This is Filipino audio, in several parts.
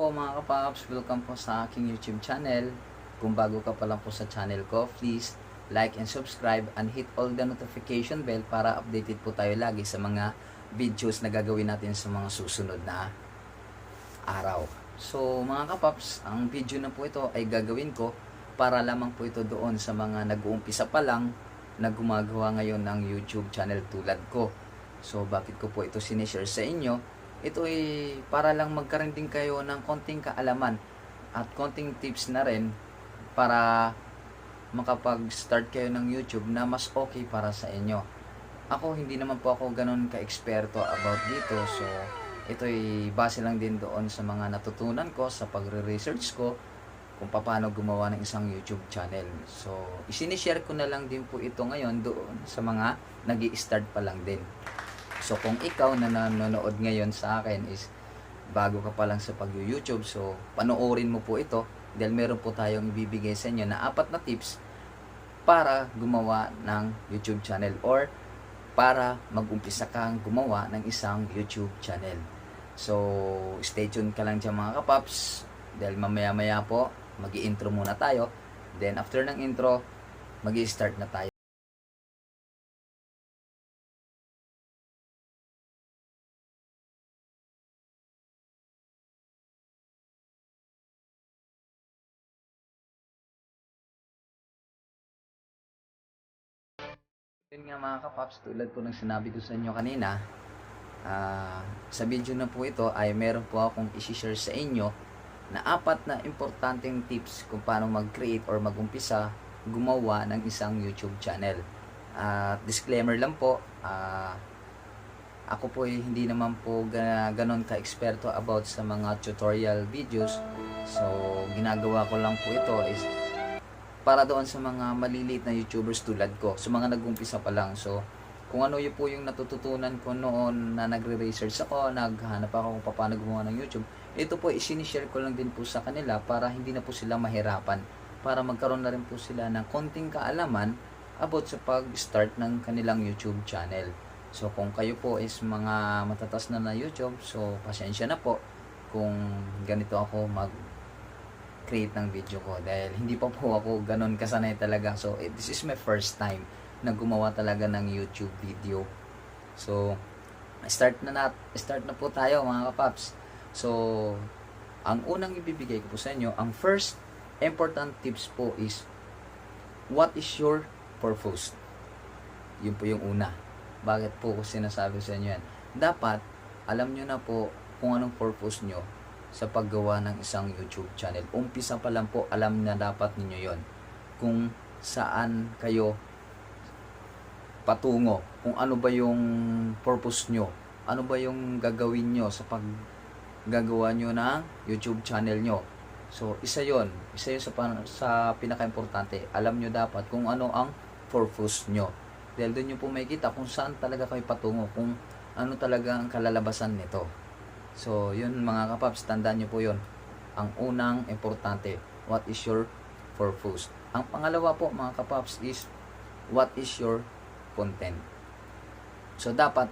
po mga kapaps, welcome po sa aking YouTube channel. Kung bago ka pa lang po sa channel ko, please like and subscribe and hit all the notification bell para updated po tayo lagi sa mga videos na gagawin natin sa mga susunod na araw. So mga kapaps, ang video na po ito ay gagawin ko para lamang po ito doon sa mga nag-uumpisa pa lang na gumagawa ngayon ng YouTube channel tulad ko. So bakit ko po ito sinishare sa inyo? Ito ay para lang magkaroon din kayo ng konting kaalaman at konting tips na rin para makapag-start kayo ng YouTube na mas okay para sa inyo. Ako, hindi naman po ako ganun ka-eksperto about dito. So, ito ay base lang din doon sa mga natutunan ko sa pagre-research ko kung paano gumawa ng isang YouTube channel. So, isinishare ko na lang din po ito ngayon doon sa mga nag start pa lang din. So, kung ikaw na nanonood ngayon sa akin is bago ka pa lang sa pag-YouTube, so panoorin mo po ito dahil meron po tayong ibibigay sa inyo na apat na tips para gumawa ng YouTube channel or para mag-umpisa kang gumawa ng isang YouTube channel. So, stay tuned ka lang dyan mga kapaps dahil mamaya-maya po mag intro muna tayo. Then, after ng intro, mag start na tayo. Yun nga mga kapaps, tulad po ng sinabi ko sa inyo kanina, ah, sa video na po ito ay meron po akong isi-share sa inyo na apat na importanteng tips kung paano mag-create or mag-umpisa gumawa ng isang YouTube channel. At disclaimer lang po, ah, ako po hindi naman po ga- ganon ka-eksperto about sa mga tutorial videos. So, ginagawa ko lang po ito is para doon sa mga maliliit na YouTubers tulad ko, sa mga nag-umpisa pa lang. So, kung ano yun po yung natututunan ko noon na nagre-research ako, naghanap ako kung paano gumawa ng YouTube, ito po isinishare ko lang din po sa kanila para hindi na po sila mahirapan. Para magkaroon na rin po sila ng konting kaalaman about sa pag-start ng kanilang YouTube channel. So, kung kayo po is mga matatas na na YouTube, so pasensya na po kung ganito ako mag create ng video ko dahil hindi pa po ako ganun kasanay talaga. So, eh, this is my first time na gumawa talaga ng YouTube video. So, start na nat start na po tayo mga kapaps. So, ang unang ibibigay ko po sa inyo, ang first important tips po is what is your purpose? Yun po yung una. Bakit po ko sinasabi sa inyo yan? Dapat, alam nyo na po kung anong purpose nyo sa paggawa ng isang YouTube channel. Umpisa pa lang po, alam na dapat ninyo yon Kung saan kayo patungo, kung ano ba yung purpose nyo, ano ba yung gagawin nyo sa pag gagawa nyo ng YouTube channel nyo. So, isa yon Isa yun sa, sa pinaka-importante. Alam nyo dapat kung ano ang purpose nyo. Dahil doon nyo po makikita kung saan talaga kayo patungo, kung ano talaga ang kalalabasan nito. So, yun mga kapaps, tandaan nyo po yun. Ang unang importante, what is your purpose? Ang pangalawa po mga kapaps is, what is your content? So, dapat,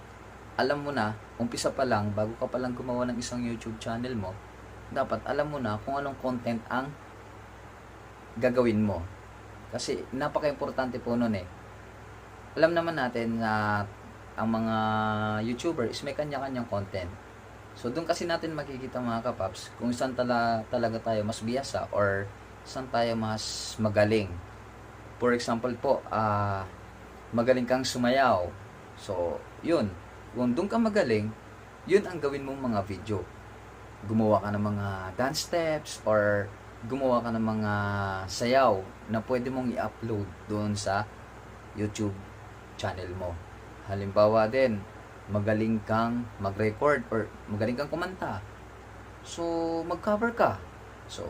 alam mo na, umpisa pa lang, bago ka pa lang gumawa ng isang YouTube channel mo, dapat alam mo na kung anong content ang gagawin mo. Kasi, napaka-importante po nun eh. Alam naman natin na ang mga YouTuber is may kanya-kanyang content. So, doon kasi natin makikita mga kapaps kung saan tala, talaga tayo mas biyasa or saan tayo mas magaling. For example po, ah magaling kang sumayaw. So, yun. Kung doon ka magaling, yun ang gawin mong mga video. Gumawa ka ng mga dance steps or gumawa ka ng mga sayaw na pwede mong i-upload doon sa YouTube channel mo. Halimbawa din, magaling kang mag-record or magaling kang kumanta. So, mag-cover ka. So,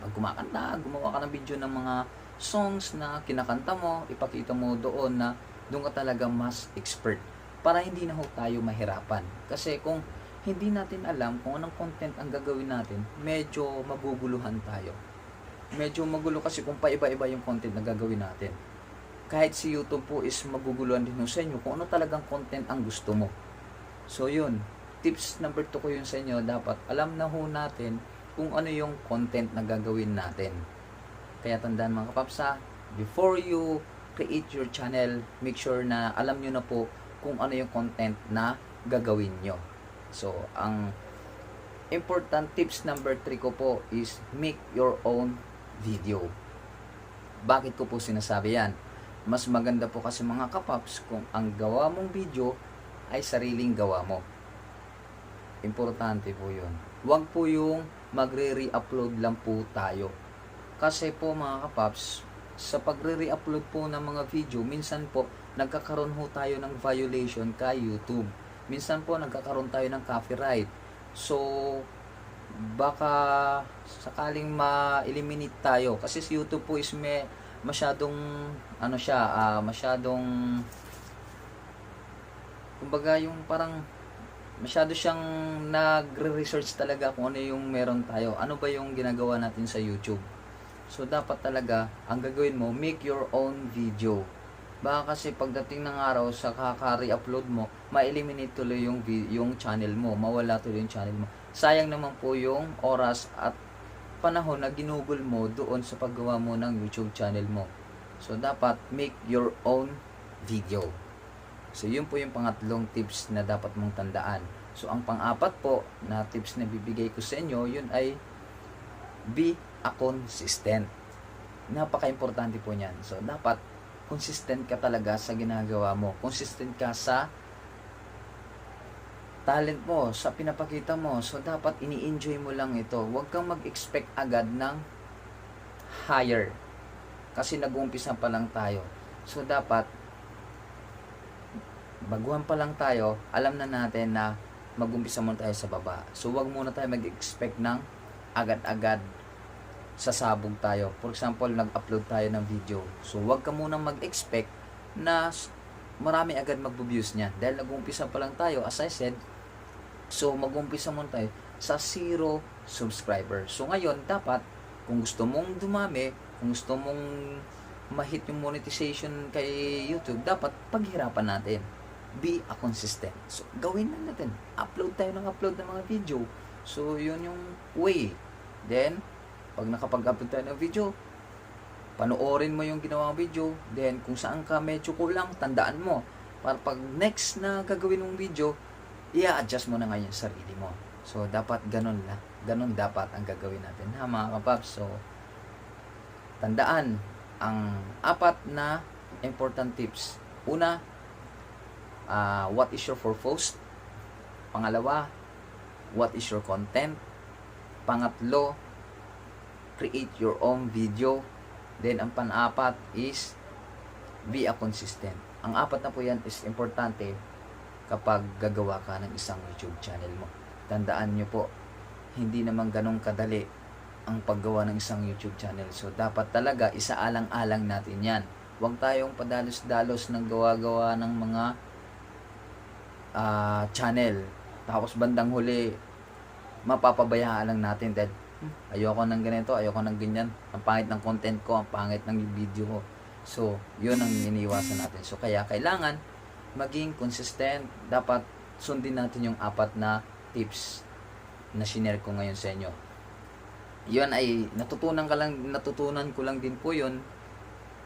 pag kumakanta, gumawa ka ng video ng mga songs na kinakanta mo, ipakita mo doon na doon ka talaga mas expert para hindi na ho tayo mahirapan. Kasi kung hindi natin alam kung anong content ang gagawin natin, medyo maguguluhan tayo. Medyo magulo kasi kung paiba-iba yung content na gagawin natin. Kahit si YouTube po is maguguluhan din sa inyo kung ano talagang content ang gusto mo. So yun, tips number 2 ko yun sa inyo, dapat alam na ho natin kung ano yung content na gagawin natin. Kaya tandaan mga kapaps ha, before you create your channel, make sure na alam nyo na po kung ano yung content na gagawin nyo. So, ang important tips number 3 ko po is make your own video. Bakit ko po sinasabi yan? Mas maganda po kasi mga kapaps kung ang gawa mong video ay sariling gawa mo. Importante po yun. Huwag po yung magre-re-upload lang po tayo. Kasi po mga kapaps, sa pagre-re-upload po ng mga video, minsan po nagkakaroon ho tayo ng violation kay YouTube. Minsan po nagkakaroon tayo ng copyright. So, baka sakaling ma-eliminate tayo. Kasi si YouTube po is may masyadong, ano siya, ah, masyadong, kumbaga yung parang masyado siyang nagre-research talaga kung ano yung meron tayo. Ano ba yung ginagawa natin sa YouTube. So, dapat talaga, ang gagawin mo, make your own video. Baka kasi pagdating ng araw sa kaka-re-upload mo, ma-eliminate tuloy yung, yung channel mo, mawala tuloy yung channel mo. Sayang naman po yung oras at panahon na ginugol mo doon sa paggawa mo ng YouTube channel mo. So, dapat make your own video. So, yun po yung pangatlong tips na dapat mong tandaan. So, ang pang-apat po na tips na bibigay ko sa inyo, yun ay be a consistent. Napaka-importante po niyan. So, dapat consistent ka talaga sa ginagawa mo. Consistent ka sa talent mo, sa pinapakita mo. So, dapat ini-enjoy mo lang ito. Huwag kang mag-expect agad ng higher. Kasi nag-uumpisa pa lang tayo. So, dapat baguhan pa lang tayo, alam na natin na mag-umpisa muna tayo sa baba. So, wag muna tayo mag-expect ng agad-agad sasabog tayo. For example, nag-upload tayo ng video. So, wag ka muna mag-expect na marami agad magbo-views niya. Dahil nag-umpisa pa lang tayo, as I said, so mag-umpisa muna tayo sa zero subscriber. So, ngayon, dapat, kung gusto mong dumami, kung gusto mong ma-hit yung monetization kay YouTube, dapat paghirapan natin. Be a consistent. So, gawin lang natin. Upload tayo ng upload ng mga video. So, yun yung way. Then, pag nakapag-upload tayo ng video, panoorin mo yung ginawang video. Then, kung saan ka medyo kulang, tandaan mo. Para pag next na gagawin mong video, i-adjust mo na ngayon yung sarili mo. So, dapat ganun na. Ganun dapat ang gagawin natin. Ha, mga kapaps? So, tandaan ang apat na important tips. Una, ah, what is your purpose? Pangalawa, what is your content? Pangatlo, create your own video. Then, ang pang-apat is be a consistent. Ang apat na po yan is importante kapag gagawa ka ng isang YouTube channel mo. Tandaan nyo po, hindi naman ganong kadali ang paggawa ng isang YouTube channel. So, dapat talaga isaalang-alang natin yan. Huwag tayong padalos-dalos ng gawa-gawa ng mga ah, channel. Tapos bandang huli, mapapabayaan lang natin dahil "Hmm, ayoko ng ganito, ayoko ng ganyan. Ang pangit ng content ko, ang pangit ng video ko. So, yun ang iniiwasan natin. So, kaya kailangan maging consistent. Dapat sundin natin yung apat na tips na shinare ko ngayon sa inyo. Yun ay natutunan ka lang, natutunan ko lang din po yun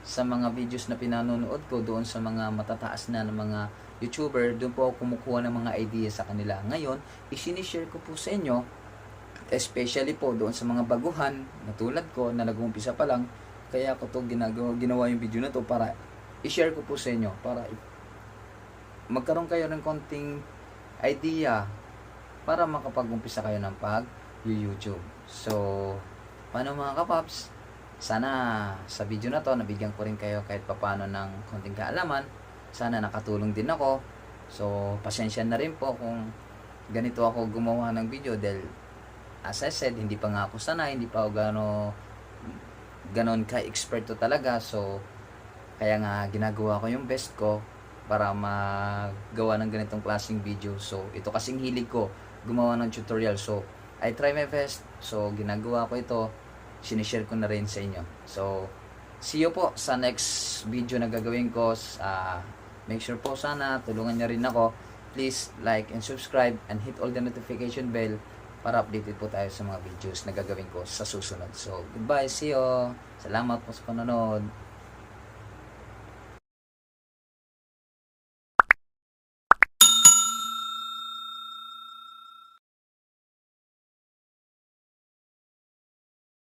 sa mga videos na pinanonood ko doon sa mga matataas na ng mga YouTuber, doon po ako kumukuha ng mga ideas sa kanila. Ngayon, isinishare ko po sa inyo especially po doon sa mga baguhan na tulad ko na nag-uumpisa pa lang kaya ko to ginagawa ginawa yung video na to para i-share ko po sa inyo para magkaroon kayo ng konting idea para makapag-umpisa kayo ng pag YouTube. So, paano mga kapaps? Sana sa video na to nabigyan ko rin kayo kahit papano ng konting kaalaman. Sana nakatulong din ako. So, pasensya na rin po kung ganito ako gumawa ng video dahil as I said, hindi pa nga ako sanay, hindi pa ako gano ganon ka-expert to talaga. So, kaya nga ginagawa ko yung best ko para magawa ng ganitong klaseng video. So, ito kasing hilig ko, gumawa ng tutorial. So, I try my best. So, ginagawa ko ito, sinishare ko na rin sa inyo. So, see you po sa next video na gagawin ko. Ah, make sure po sana tulungan niyo rin ako. Please like and subscribe and hit all the notification bell para updated po tayo sa mga videos na gagawin ko sa susunod. So, goodbye, see you. Salamat po sa panonood.